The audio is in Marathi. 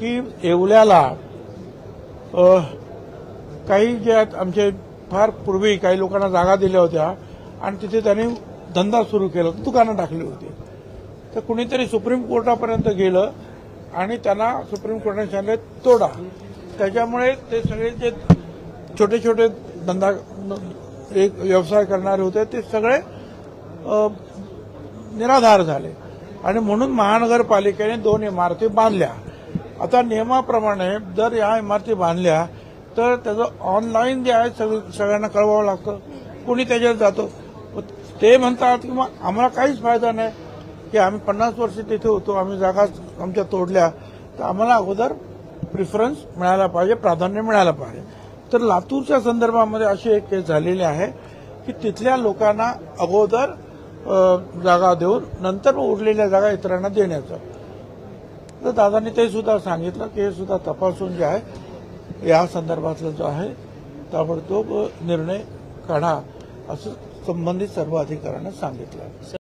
की येवल्याला काही जे आहेत आमचे फार पूर्वी काही लोकांना जागा दिल्या होत्या आणि तिथे त्यांनी धंदा सुरू केला दुकानं टाकली होती. तर कुणीतरी सुप्रीम कोर्टापर्यंत गेलं आणि त्यांना सुप्रीम कोर्टाने सांगितलं तोडा. त्याच्यामुळे ते सगळे जे छोटे छोटे धंदा एक व्यवसाय करणारे होते ते सगळे निराधार झाले. आणि म्हणून महानगरपालिकेने दोन इमारती बांधल्या. आता नियमाप्रमाणे जर या इमारती बांधल्या तर त्याचं ऑनलाईन जे आहे सगळं सगळ्यांना कळवावं लागतं. कोणी त्याच्यात जातो. ते म्हणतात की मग आम्हाला काहीच फायदा नाही. की आम्ही पन्नास वर्ष तिथे होतो आम्ही जागा आमच्या तोडल्या तर आम्हाला अगोदर प्रिफरन्स मिळायला पाहिजे प्राधान्य मिळायला पाहिजे. तर लातूरच्या संदर्भामध्ये अशी एक केस झालेली आहे की तिथल्या लोकांना अगोदर जागा देऊन नंतर उरलेल्या जागा इतरांना देण्याचं. तर दादांनी ते सुद्धा सांगितलं की हे सुद्धा तपासून जे आहे या संदर्भातलं जो आहे ताबडतोब निर्णय काढा असं संबंधित सर्व अधिकाऱ्यांना सांगितलं.